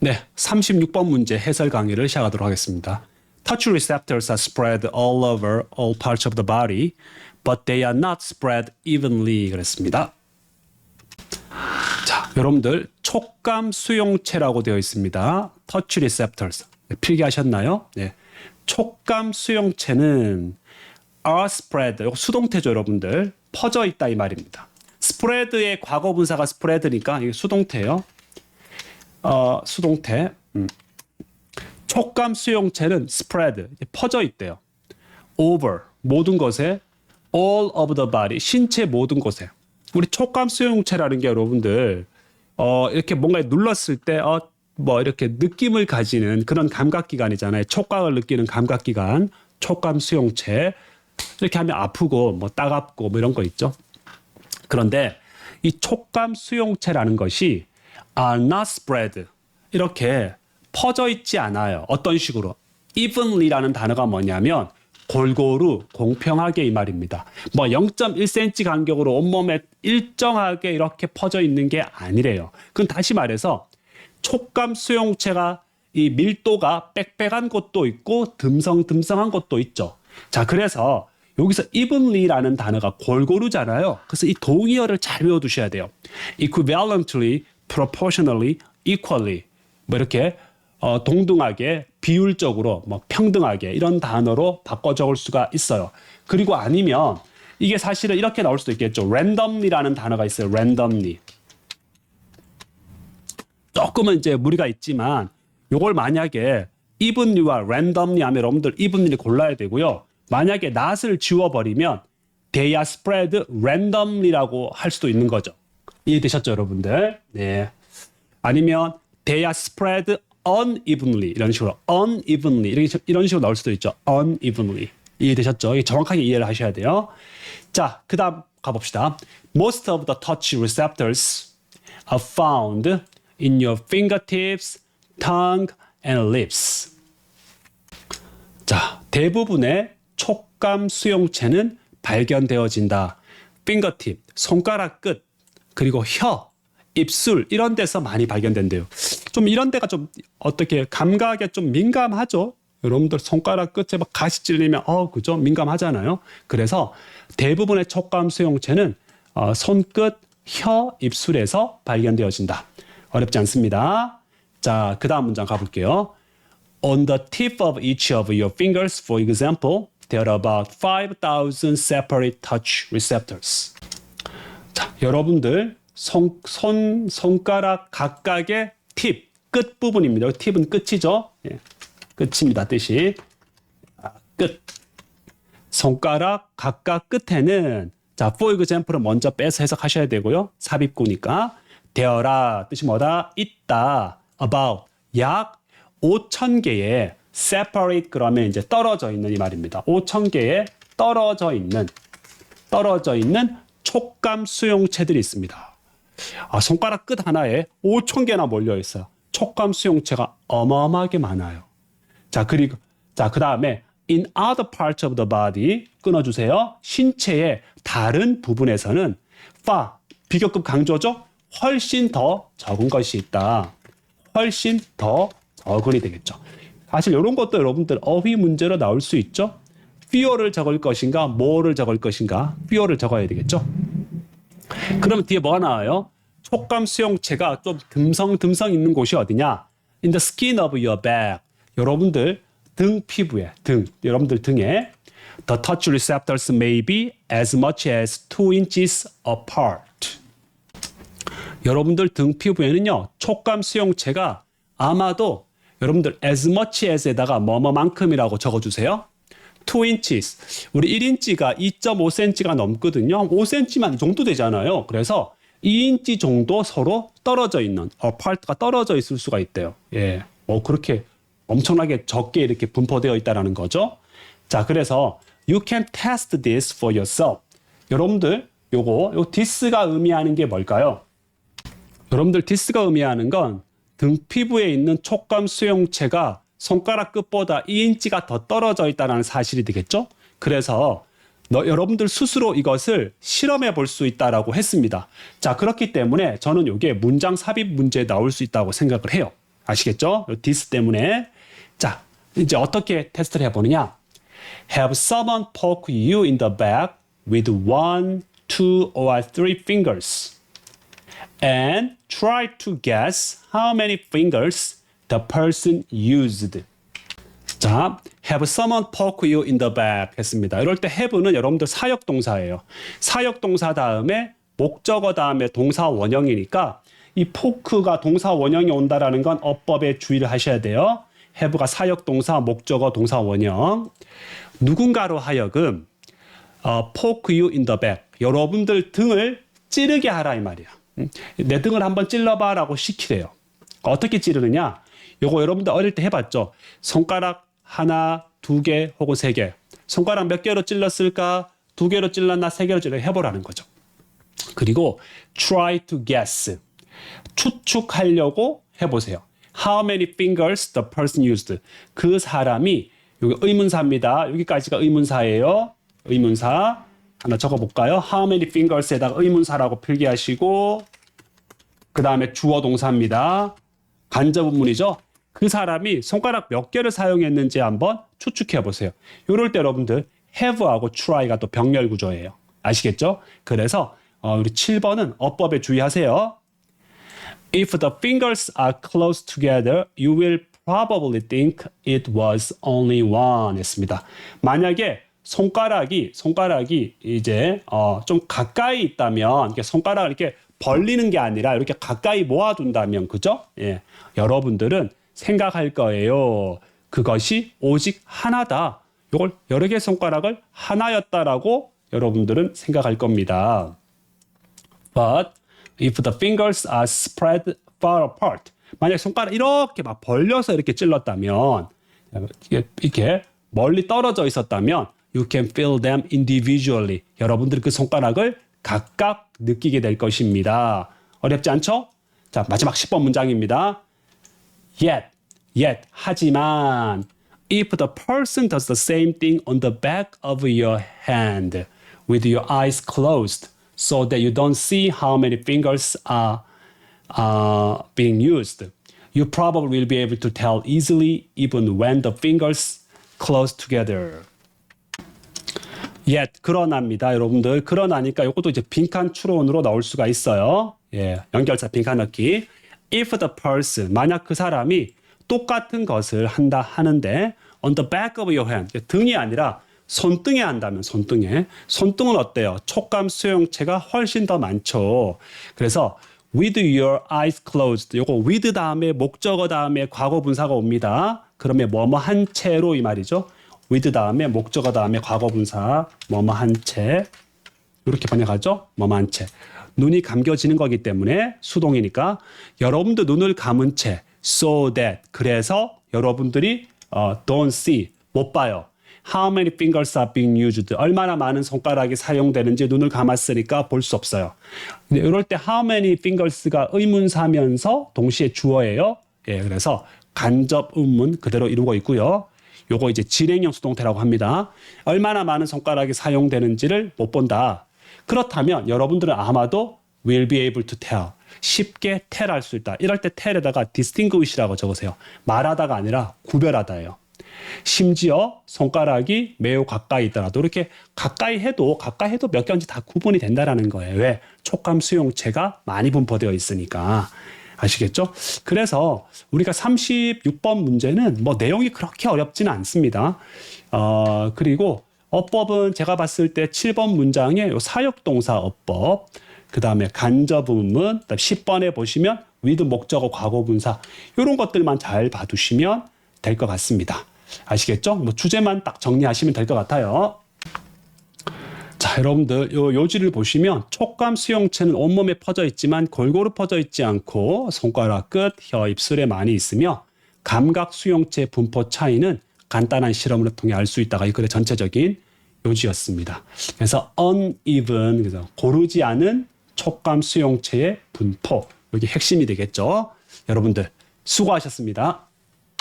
네, 36번 문제 해설 강의를 시작하도록 하겠습니다. Touch receptors are spread all over all parts of the body, but they are not spread evenly 그랬습니다. 자, 여러분들 촉감 수용체라고 되어 있습니다. Touch receptors 네, 필기하셨나요? 네, 촉감 수용체는 are spread 이거 수동태죠, 여러분들 퍼져 있다 이 말입니다. spread의 과거 분사가 spread니까 이게 수동태예요. 어, 수동태. 음. 촉감 수용체는 spread 퍼져 있대요. over 모든 것에 all of the body 신체 모든 곳에 우리 촉감 수용체라는 게 여러분들 어, 이렇게 뭔가 눌렀을 때 어, 뭐 이렇게 느낌을 가지는 그런 감각 기관이잖아요. 촉각을 느끼는 감각 기관, 촉감 수용체. 이렇게 하면 아프고 뭐 따갑고 뭐 이런 거 있죠. 그런데 이 촉감 수용체라는 것이 are not spread 이렇게 퍼져 있지 않아요. 어떤 식으로? evenly라는 단어가 뭐냐면 골고루 공평하게 이 말입니다. 뭐 0.1cm 간격으로 온몸에 일정하게 이렇게 퍼져 있는 게 아니래요. 그럼 다시 말해서 촉감 수용체가 이 밀도가 빽빽한 곳도 있고 듬성듬성한 곳도 있죠. 자, 그래서 여기서 evenly라는 단어가 골고루잖아요. 그래서 이 동의어를 잘 외워두셔야 돼요. equivalently, proportionally, equally 뭐 이렇게 어, 동등하게, 비율적으로, 뭐 평등하게 이런 단어로 바꿔 적을 수가 있어요. 그리고 아니면 이게 사실은 이렇게 나올 수도 있겠죠. randomly라는 단어가 있어요. randomly. 조금은 이제 무리가 있지만 요걸 만약에 evenly와 randomly 하면 여러분들 evenly 골라야 되고요. 만약에 not을 지워버리면 they are spread randomly라고 할 수도 있는 거죠. 이해되셨죠, 여러분들? 네. 아니면 they are spread unevenly 이런 식으로 unevenly 이렇게 이런 식으로 나올 수도 있죠. unevenly 이해되셨죠? 정확하게 이해를 하셔야 돼요. 자, 그다음 가봅시다. Most of the touch receptors are found in your fingertips, tongue, and lips. 자, 대부분의 촉감 수용체는 발견되어진다. fingertip, 손가락 끝, 그리고 혀, 입술 이런 데서 많이 발견된대요. 좀 이런 데가 좀 어떻게 감각에 좀 민감하죠. 여러분들 손가락 끝에 막 가시 찔리면 어 그죠 민감하잖아요. 그래서 대부분의 촉감 수용체는 어, 손끝, 혀, 입술에서 발견되어진다. 어렵지 않습니다. 자, 그 다음 문장 가볼게요. On the tip of each of your fingers, for example, there are about 5,000 separate touch receptors. 자, 여러분들 손, 손 손가락 각각의 팁, 끝 부분입니다. 팁은 끝이죠. 예, 끝입니다. 뜻이. 아, 끝. 손가락 각각 끝에는 자, for example을 먼저 빼서 해석하셔야 되고요. 삽입구니까. 되어라 뜻이 뭐다? 있다. about 약 5천 개의 separate 그러면 이제 떨어져 있는 이 말입니다. 5천 개의 떨어져 있는 떨어져 있는 촉감 수용체들이 있습니다. 아, 손가락 끝 하나에 5천 개나 몰려 있어요. 촉감 수용체가 어마어마하게 많아요. 자, 그리고 자, 그다음에 in other parts of the body 끊어 주세요. 신체의 다른 부분에서는 far 비교급 강조죠. 훨씬 더 적은 것이 있다. 훨씬 더 적은이 되겠죠. 사실 이런 것도 여러분들 어휘 문제로 나올 수 있죠. Fewer를 적을 것인가, more를 적을 것인가, fewer를 적어야 되겠죠. 그럼 뒤에 뭐가 나와요? 촉감 수용체가 좀 듬성듬성 있는 곳이 어디냐? In the skin of your back. 여러분들 등 피부에, 등, 여러분들 등에 the touch receptors may be as much as 2 inches apart. 여러분들 등 피부에는요, 촉감 수용체가 아마도 여러분들 as much as에다가 뭐뭐만큼이라고 적어주세요. 2 inches. 우리 1인치가 2.5cm가 넘거든요. 5cm만 이 정도 되잖아요. 그래서 2인치 정도 서로 떨어져 있는, apart가 떨어져 있을 수가 있대요. 예. 뭐 그렇게 엄청나게 적게 이렇게 분포되어 있다라는 거죠. 자, 그래서 you can test this for yourself. 여러분들 요거 요 this가 의미하는 게 뭘까요? 여러분들 this가 의미하는 건 등 피부에 있는 촉감 수용체가 손가락 끝보다 2인치가 더 떨어져 있다는 사실이 되겠죠? 그래서 너, 여러분들 스스로 이것을 실험해 볼 수 있다라고 했습니다. 자, 그렇기 때문에 저는 이게 문장 삽입 문제에 나올 수 있다고 생각을 해요. 아시겠죠? 요 this 때문에. 자, 이제 어떻게 테스트를 해보느냐? Have someone poke you in the back with one, two, or three fingers. And try to guess how many fingers the person used. 자, have someone poke you in the back 했습니다. 이럴 때 have는 여러분들 사역 동사예요. 사역 동사 다음에 목적어 다음에 동사 원형이니까 이 포크가 동사 원형이 온다라는 건 어법에 주의를 하셔야 돼요. have가 사역 동사, 목적어 동사 원형. 누군가로 하여금 어, poke you in the back. 여러분들 등을 찌르게 하라 이 말이야. 음, 내 등을 한번 찔러봐라고 시키래요. 어떻게 찌르느냐? 요거 여러분들 어릴 때 해봤죠? 손가락 하나, 두 개 혹은 세 개. 손가락 몇 개로 찔렀을까? 두 개로 찔렀나? 세 개로 찔러 해보라는 거죠. 그리고 try to guess. 추측하려고 해보세요. How many fingers the person used? 그 사람이 여기 의문사입니다. 여기까지가 의문사예요. 의문사 하나 적어볼까요? How many fingers에다가 의문사라고 필기하시고 그 다음에 주어 동사입니다. 간접 문이죠. 그 사람이 손가락 몇 개를 사용했는지 한번 추측해 보세요. 이럴 때 여러분들 have하고 try가 또 병렬 구조예요. 아시겠죠? 그래서 어, 우리 7번은 어법에 주의하세요. If the fingers are close together, you will probably think it was only one 했습니다. 만약에 손가락이 손가락이 이제 어, 좀 가까이 있다면 이렇게 손가락을 이렇게 벌리는 게 아니라 이렇게 가까이 모아둔다면 그죠? 예, 여러분들은 생각할 거예요. 그것이 오직 하나다. 이걸 여러 개 손가락을 하나였다라고 여러분들은 생각할 겁니다. But if the fingers are spread far apart, 만약 손가락 이렇게 막 벌려서 이렇게 찔렀다면 이렇게 멀리 떨어져 있었다면 you can feel them individually. 여러분들 그 손가락을 각각 느끼게 될 것입니다. 어렵지 않죠? 자, 마지막 10번 문장입니다. Yet, yet, 하지만 if the person does the same thing on the back of your hand with your eyes closed so that you don't see how many fingers are uh, being used, you probably will be able to tell easily even when the fingers close together. yet 그러나입니다, 여러분들. 그러나니까 이것도 이제 빈칸 추론으로 나올 수가 있어요. 예, 연결사 빈칸 넣기. If the person 만약 그 사람이 똑같은 것을 한다 하는데 on the back of your hand 등이 아니라 손등에 한다면 손등에 손등은 어때요? 촉감 수용체가 훨씬 더 많죠. 그래서 with your eyes closed 요거 with 다음에 목적어 다음에 과거 분사가 옵니다. 그러면 뭐뭐 한 채로 이 말이죠. with 다음에 목적어 다음에 과거 분사 뭐뭐 한 채. 이렇게 번역하죠. 뭐뭐 한 채. 눈이 감겨지는 거기 때문에 수동이니까 여러분도 눈을 감은 채 so that 그래서 여러분들이 어, don't see 못 봐요. How many fingers are being used? 얼마나 많은 손가락이 사용되는지 눈을 감았으니까 볼 수 없어요. 근데 이럴 때 how many fingers가 의문사면서 동시에 주어예요. 예, 그래서 간접 의문 그대로 이루고 있고요. 요거 이제 진행형 수동태라고 합니다. 얼마나 많은 손가락이 사용되는지를 못 본다. 그렇다면 여러분들은 아마도 will be able to tell. 쉽게 tell할 수 있다. 이럴 때 tell에다가 distinguish라고 적으세요. 말하다가 아니라 구별하다예요. 심지어 손가락이 매우 가까이 있더라도 이렇게 가까이 해도 가까이 해도 몇 개인지 다 구분이 된다라는 거예요. 왜? 촉감 수용체가 많이 분포되어 있으니까. 아시겠죠? 그래서 우리가 36번 문제는 뭐 내용이 그렇게 어렵지는 않습니다. 어, 그리고 어법은 제가 봤을 때 7번 문장에 요 사역동사 어법, 그 다음에 간접음문, 10번에 보시면 with 목적어 과거분사 이런 것들만 잘 봐두시면 될 것 같습니다. 아시겠죠? 뭐 주제만 딱 정리하시면 될 것 같아요. 자, 여러분들 요 요지를 보시면 촉감 수용체는 온몸에 퍼져 있지만 골고루 퍼져 있지 않고 손가락 끝, 혀, 입술에 많이 있으며 감각 수용체 분포 차이는 간단한 실험을 통해 알 수 있다가 이 글의 전체적인 요지였습니다. 그래서 uneven 그래서 고르지 않은 촉감 수용체의 분포 여기 핵심이 되겠죠. 여러분들 수고하셨습니다.